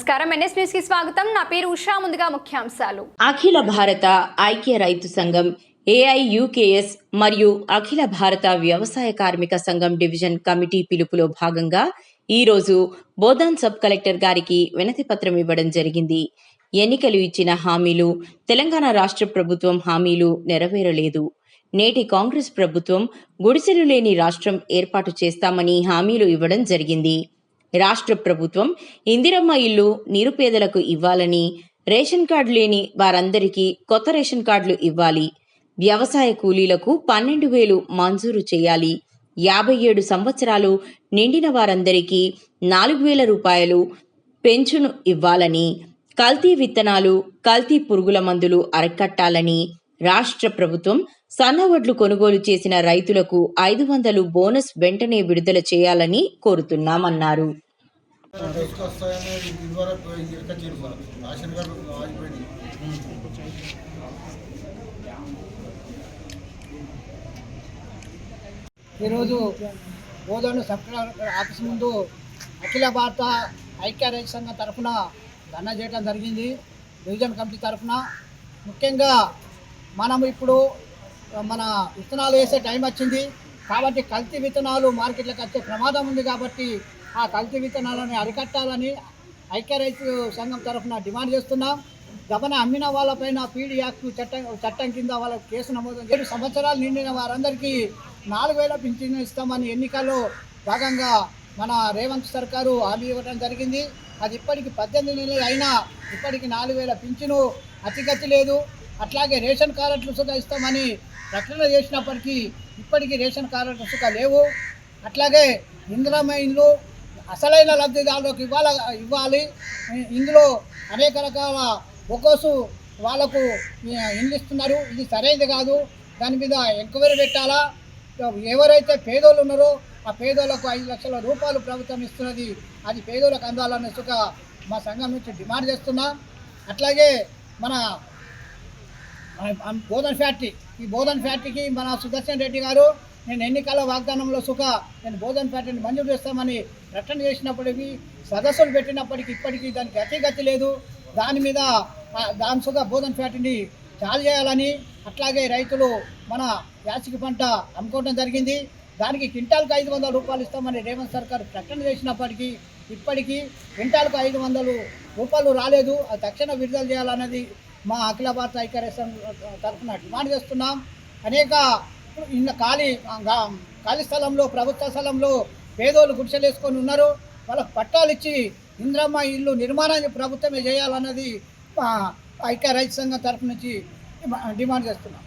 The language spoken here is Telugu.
నమస్కారం. ఎన్ఎస్ న్యూస్కి స్వాగతం. నా పేరు ఉషా. ముందుగా ముఖ్యాంశాలు. అఖిల భారత ఐక్య రైతు సంఘం ఏఐయుకేఎస్ మరియు అఖిల భారత వ్యవసాయ కార్మిక సంఘం డివిజన్ కమిటీ పిలుపులో భాగంగా ఈ రోజు బోధాన్ సబ్ కలెక్టర్ గారికి వినతి పత్రం ఇవ్వడం జరిగింది. ఎన్నికలు ఇచ్చిన హామీలు తెలంగాణ రాష్ట్ర ప్రభుత్వం హామీలు నెరవేరలేదు. నేటి కాంగ్రెస్ ప్రభుత్వం గుడిసెలు లేని రాష్ట్రం ఏర్పాటు చేస్తామని హామీలు ఇవ్వడం జరిగింది. రాష్ట్ర ప్రభుత్వం ఇందిరమ్మ ఇల్లు నిరుపేదలకు ఇవ్వాలని రేషన్ కార్డు లేని వారందరికీ కొత్త రేషన్ కార్డులు ఇవ్వాలి. వ్యవసాయ కూలీలకు పన్నెండు వేలు మంజూరు చేయాలి. యాభై ఏడు సంవత్సరాలు నిండిన వారందరికీ నాలుగు వేల రూపాయలు పెన్షను ఇవ్వాలని కల్తీ విత్తనాలు కల్తీ పురుగుల మందులు అరికట్టాలని రాష్ట్ర ప్రభుత్వం సన్నవడ్లు కొనుగోలు చేసిన రైతులకు ఐదు వందలు బోనస్ వెంటనే విడుదల చేయాలని కోరుతున్నామన్నారు. ఈరోజు బోధన సబ్ ఆఫీస్ ముందు అఖిల భారత ఐక్య సంఘం తరఫున ధర్నా చేయడం జరిగింది. డివిజన్ కమిటీ తరఫున ముఖ్యంగా మనం ఇప్పుడు మన విత్తనాలు వేసే టైం వచ్చింది. కాబట్టి కల్తీ విత్తనాలు మార్కెట్లకు వచ్చే ప్రమాదం ఉంది కాబట్టి ఆ కల్తీ విత్తనాలను అరికట్టాలని ఐక్య రైతు సంఘం తరఫున డిమాండ్ చేస్తున్నాం. గమన అమ్మిన వాళ్ళపైన పీడీ యాక్ట్ చట్టం చట్టం కింద వాళ్ళకి కేసు నమోదు ఏడు సంవత్సరాలు నిండిన వారందరికీ నాలుగు వేల పింఛన్ ఇస్తామని ఎన్నికల్లో భాగంగా మన రేవంత్ సర్కారు హామీ ఇవ్వడం జరిగింది. అది ఇప్పటికి పద్దెనిమిది నెలలు అయినా ఇప్పటికి నాలుగు వేల పింఛను అతిగతి లేదు. అట్లాగే రేషన్ కార్డులు సుఖ ఇస్తామని ప్రకటన చేసినప్పటికీ ఇప్పటికీ రేషన్ కార్డులు సుఖ లేవు. అట్లాగే ఇంద్రమైన్లు ఇల్లు అసలైన లబ్ధిదారులకు ఇవ్వాల ఇవ్వాలి. ఇందులో అనేక రకాల బొకోసు వాళ్ళకు ఇండ్లు ఇస్తున్నారు ఇది సరైనది కాదు. దాని మీద ఎంక్వైరీ పెట్టాలా? ఎవరైతే పేదోళ్ళు ఉన్నారో ఆ పేదోళ్ళకు ఐదు లక్షల రూపాయలు ప్రభుత్వం ఇస్తున్నది. అది పేదోళ్ళకు అందాలనే సుఖ మా సంఘం నుంచి డిమాండ్ చేస్తున్నాం. అట్లాగే మన బోధన్ ఫ్యాక్టరీ ఈ బోధన్ ఫ్యాక్టరీకి మన సుదర్శన్ రెడ్డి గారు నేను ఎన్నికల వాగ్దానంలో సుఖ నేను బోధన్ ఫ్యాక్టరీని మంజూరు చేస్తామని ప్రకటన చేసినప్పటికీ సదస్సులు పెట్టినప్పటికీ ఇప్పటికీ దానికి అతిగతి లేదు. దాని మీద దాని సుఖ బోధన్ ఫ్యాక్టరీని చాలు చేయాలని అట్లాగే రైతులు మన యాసికి పంట అమ్ముకోవడం జరిగింది. దానికి క్వింటాల్కి ఐదు వందల రూపాయలు ఇస్తామని రేవంత్ సర్కార్ ప్రకటన చేసినప్పటికీ ఇప్పటికీ క్వింటాల్కు ఐదు వందలు రూపాయలు రాలేదు. అది తక్షణ విడుదల చేయాలన్నది మా అఖిల భారత ఐక్యరేషన్ తరఫున డిమాండ్ చేస్తున్నాం. అనేక ఇన్న ఖాళీ ఖాళీ స్థలంలో ప్రభుత్వ స్థలంలో పేదోళ్ళు గుడిసెలు వేసుకొని ఉన్నారు. వాళ్ళకు పట్టాలు ఇచ్చి ఇంద్రమ్మ ఇల్లు నిర్మాణాన్ని ప్రభుత్వమే చేయాలన్నది మా ఐక్య రైతు సంఘం తరఫు నుంచి డిమాండ్ చేస్తున్నాం.